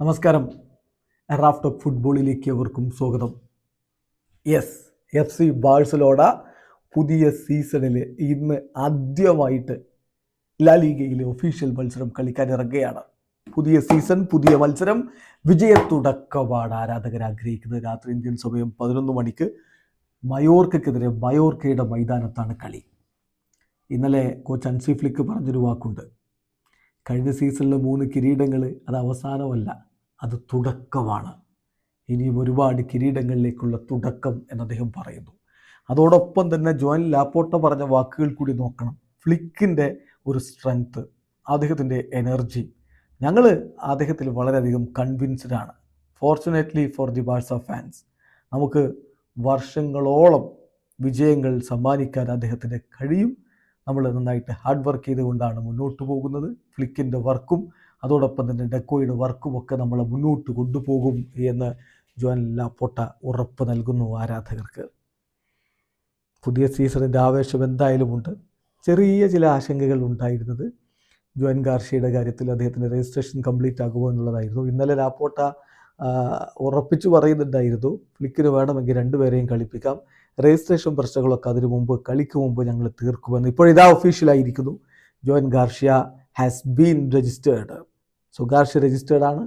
നമസ്കാരം. Raft of ഫുട്ബോളിലേക്ക് അവർക്കും സ്വാഗതം. യെസ് എഫ് സി ബാഴ്സലോണ പുതിയ സീസണിൽ ഇന്ന് ആദ്യമായിട്ട് ലാ ലീഗയിലെ ഒഫീഷ്യൽ മത്സരം കളിക്കാൻ ഇറങ്ങുകയാണ്. പുതിയ സീസൺ പുതിയ മത്സരം വിജയത്തുടക്കമാണ് ആരാധകർ ആഗ്രഹിക്കുന്നത്. രാത്രി ഇന്ത്യൻ സമയം പതിനൊന്ന് മണിക്ക് മയോർക്കെതിരെ മയോർക്കയുടെ മൈതാനത്താണ് കളി. ഇന്നലെ കോച്ച് അൻസി ഫ്ലിക്ക് പറഞ്ഞൊരു വാക്കുണ്ട്. കഴിഞ്ഞ സീസണിലെ മൂന്ന് കിരീടങ്ങൾ അത് അവസാനമല്ല അത് തുടക്കമാണ്. ഇനിയും ഒരുപാട് കിരീടങ്ങളിലേക്കുള്ള തുടക്കം എന്ന് അദ്ദേഹം പറയുന്നു. അതോടൊപ്പം തന്നെ ജോൻ ലാപ്പോട്ട പറഞ്ഞ വാക്കുകൾ കൂടി നോക്കണം. ഫ്ലിക്കിന്റെ ഒരു സ്ട്രെങ്ത്ത് അദ്ദേഹത്തിന്റെ എനർജി. ഞങ്ങൾ അദ്ദേഹത്തിൽ വളരെയധികം കൺവിൻസ്ഡ് ആണ്. Fortunately for the Barca fans നമുക്ക് വർഷങ്ങളോളം വിജയങ്ങൾ സമ്മാനിക്കാൻ അദ്ദേഹത്തിന് കഴിയും. നമ്മൾ നന്നായിട്ട് ഹാർഡ് വർക്ക് ചെയ്തുകൊണ്ടാണ് മുന്നോട്ട് പോകുന്നത്. ഫ്ലിക്കിന്റെ വർക്കും അതോടൊപ്പം തന്നെ ഡെക്കോയുടെ വർക്കുമൊക്കെ നമ്മളെ മുന്നോട്ട് കൊണ്ടുപോകും എന്ന് ജോൻ ലാപ്പോട്ട ഉറപ്പ് നൽകുന്നു ആരാധകർക്ക്. പുതിയ സീസണിന്റെ ആവേശം എന്തായാലും ഉണ്ട് ചെറിയ ചില ആശങ്കകൾ ഉണ്ടായിരുന്നത് ജോൻ ഗാർഷിയുടെ കാര്യത്തിൽ അദ്ദേഹത്തിന്റെ രജിസ്ട്രേഷൻ കംപ്ലീറ്റ് ആകുമോ എന്നുള്ളതായിരുന്നു. ഇന്നലെ ലാപ്പോട്ട ഉറപ്പിച്ചു പറയുന്നുണ്ടായിരുന്നു ഫ്ലിക്കിന് വേണമെങ്കിൽ രണ്ടുപേരെയും കളിപ്പിക്കാം. രജിസ്ട്രേഷൻ പ്രശ്നങ്ങളൊക്കെ അതിനു മുമ്പ് കളിക്ക് മുമ്പ് ഞങ്ങൾ തീർക്കുമെന്ന് ഇപ്പോഴിതാ ഒഫീഷ്യലായിരിക്കുന്നു Joan Garcia has been registered so Garcia registered ആണ്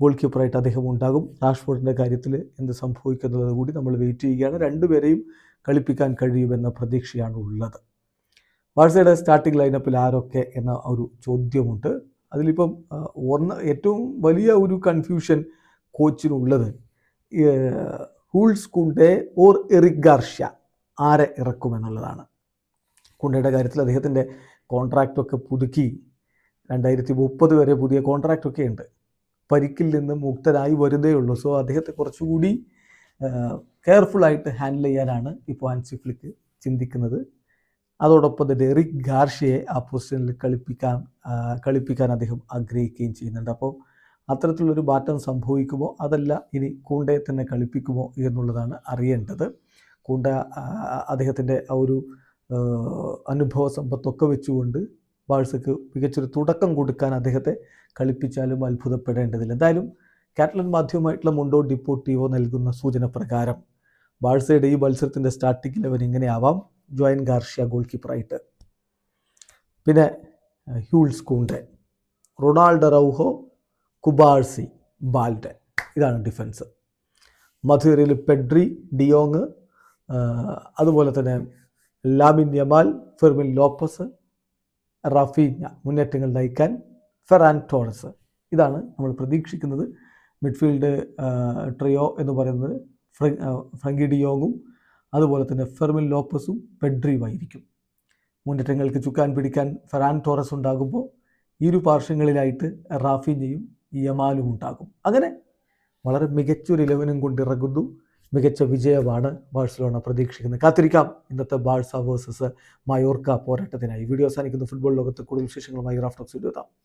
ഗോൾ കീപ്പറായിട്ട് അദ്ദേഹം ഉണ്ടാകും. റാഷ്ഫോർഡിന്റെ കാര്യത്തിൽ എന്ത് സംഭവിക്കുന്നത് കൂടി നമ്മൾ വെയിറ്റ് ചെയ്യുകയാണ്. രണ്ടുപേരെയും കളിപ്പിക്കാൻ കഴിയുമെന്ന പ്രതീക്ഷയാണ് ഉള്ളത് വാഴ്സയുടെ സ്റ്റാർട്ടിംഗ് ലൈനപ്പിൽ ആരൊക്കെ എന്ന ഒരു ചോദ്യമുണ്ട്. അതിലിപ്പം ഒന്ന് ഏറ്റവും വലിയ ഒരു confusion കോച്ചിനുള്ളത് Jules Kounde or Eric Garcia? ആരെ ഇറക്കുമെന്നുള്ളതാണ്. കുണ്ടയുടെ കാര്യത്തിൽ അദ്ദേഹത്തിന്റെ കോൺട്രാക്റ്റൊക്കെ പുതുക്കി രണ്ടായിരത്തി മുപ്പത് വരെ പുതിയ കോൺട്രാക്റ്റൊക്കെ ഉണ്ട്. പരിക്കിൽ നിന്ന് മുക്തരായി വരുന്നേ ഉള്ളൂ. സോ അദ്ദേഹത്തെ കുറച്ചുകൂടി കെയർഫുള്ളായിട്ട് ഹാൻഡിൽ ചെയ്യാനാണ് ഇപ്പോൾ ആൻസി ഫ്ലിക്ക് ചിന്തിക്കുന്നത്. അതോടൊപ്പം തന്നെ എറിക് ഗാർഷ്യയെ ആ പൊസിഷനിൽ കളിപ്പിക്കാൻ കളിപ്പിക്കാൻ അദ്ദേഹം ആഗ്രഹിക്കുകയും ചെയ്യുന്നുണ്ട്. അപ്പോൾ അത്തരത്തിലൊരു മാറ്റം സംഭവിക്കുമോ? അതല്ല ഇനി കൂണ്ടയെ തന്നെ കളിപ്പിക്കുമോ എന്നുള്ളതാണ് അറിയേണ്ടത്. കൂണ്ട അദ്ദേഹത്തിന്റെ ആ ഒരു അനുഭവ സമ്പത്തൊക്കെ വെച്ചുകൊണ്ട് ബാഴ്സക്ക് മികച്ചൊരു തുടക്കം കൊടുക്കാൻ അദ്ദേഹത്തെ കളിപ്പിച്ചാലും അത്ഭുതപ്പെടേണ്ടതില്ല. എന്തായാലും കാറ്റലൻ മാധ്യമമായിട്ടുള്ള മുണ്ടോ ഡിപ്പോട്ടിയോ നൽകുന്ന സൂചന പ്രകാരം ബാഴ്സയുടെ ഈ മത്സരത്തിന്റെ സ്റ്റാർട്ടിംഗ് ലെവൻ ഇങ്ങനെയാവാം. ജോയിൻ ഗാർഷ്യ ഗോൾ കീപ്പറായിട്ട് പിന്നെ Jules Kounde Ronaldo Araujo Cubarsi Balde ഇതാണ് ഡിഫൻസ്. മധുരയിൽ പെഡ്രി ഡിയോങ് അതുപോലെ തന്നെ Lamine Yamal Fermin Lopez Raphinha മുന്നേറ്റങ്ങൾ നയിക്കാൻ ഫെറാൻ ടോറസ്. ഇതാണ് നമ്മൾ പ്രതീക്ഷിക്കുന്നത്. മിഡ്ഫീൽഡ് ട്രിയോ എന്ന് പറയുന്നത് ഫ്രങ്കി ഡിയോങ്ങും അതുപോലെ തന്നെ ഫെർമിൻ ലോപ്പസും പെഡ്രിയുമായിരിക്കും മുന്നേറ്റങ്ങൾക്ക് ചുക്കാൻ പിടിക്കാൻ ഫെറാൻ ടോറസ് ഉണ്ടാകുമ്പോൾ ഇരു പാർശ്വങ്ങളിലായിട്ട് റാഫിഞ്ഞയും യമാലും ഉണ്ടാകും. അങ്ങനെ വളരെ മികച്ചൊരു ഇലവനും കൊണ്ടിറങ്ങുന്നു മികച്ച വിജയമാണ് ബാഴ്സലോണ പ്രതീക്ഷിക്കുന്നത്. കാത്തിരിക്കാം. ഇന്നത്തെ ബാഴ്സ വേഴ്സസ് മയോർക്ക പോരാട്ടത്തിനായി. വീഡിയോ അവസാനിക്കുന്ന. ഫുട്ബോൾ ലോകത്ത് കൂടുതൽ വിശേഷങ്ങളുമായി റാഫ്റ്റോക്സ് എത്താം